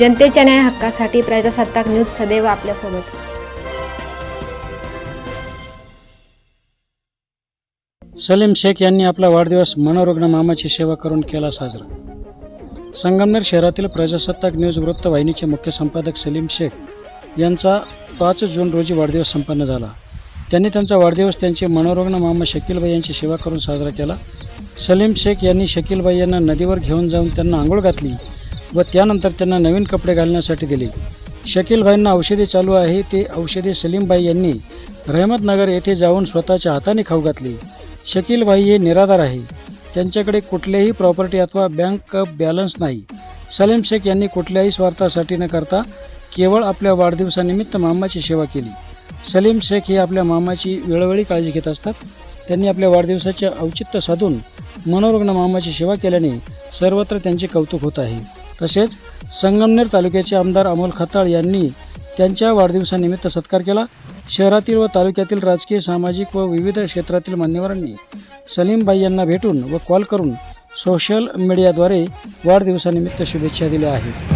जनतेच्या न्याय हक्कासाठी प्रजासत्ताक न्यूज सदैव आपल्यासोबत. सलीम शेख यांनी आपला वाढदिवस मनोरुग्ण मामाची सेवा करून केला साजरा. संगमनेर शहरातील प्रजासत्ताक न्यूज वृत्तवाहिनीचे मुख्य संपादक सलीम शेख यांचा पाच जून रोजी वाढदिवस संपन्न झाला. त्यांनी त्यांचा वाढदिवस त्यांचे मनोरुग्ण मामा शकीलबाई यांची सेवा करून साजरा केला. सलीम शेख यांनी शकीलबाई यांना नदीवर घेऊन जाऊन त्यांना आंघोळ घातली. व त्यानंतर त्यांना नवीन कपडे घालण्यासाठी दिले. शकीलभाईंना औषधे चालू आहे ते औषधे सलीमबाई यांनी रहमतनगर येथे जाऊन स्वतःच्या हाताने खाऊ घातली. शकीलभाई हे निराधार आहे. त्यांच्याकडे कुठलेही प्रॉपर्टी अथवा बँक बॅलन्स नाही. सलीम शेख यांनी कुठल्याही स्वार्थासाठी न करता केवळ आपल्या वाढदिवसानिमित्त मामाची सेवा केली. सलीम शेख हे आपल्या मामाची वेळोवेळी काळजी घेत असतात. त्यांनी आपल्या वाढदिवसाचे औचित्य साधून मनोरुग्ण मामाची सेवा केल्याने सर्वत्र त्यांचे कौतुक होत आहे. तसेच संगमनेर तालुक्याचे आमदार अमोल खताळ यांनी त्यांच्या वाढदिवसानिमित्त सत्कार केला. शहरातील व तालुक्यातील राजकीय सामाजिक व विविध क्षेत्रातील मान्यवरांनी सलीमबाई यांना भेटून व कॉल करून सोशल मीडियाद्वारे वाढदिवसानिमित्त शुभेच्छा दिल्या आहेत.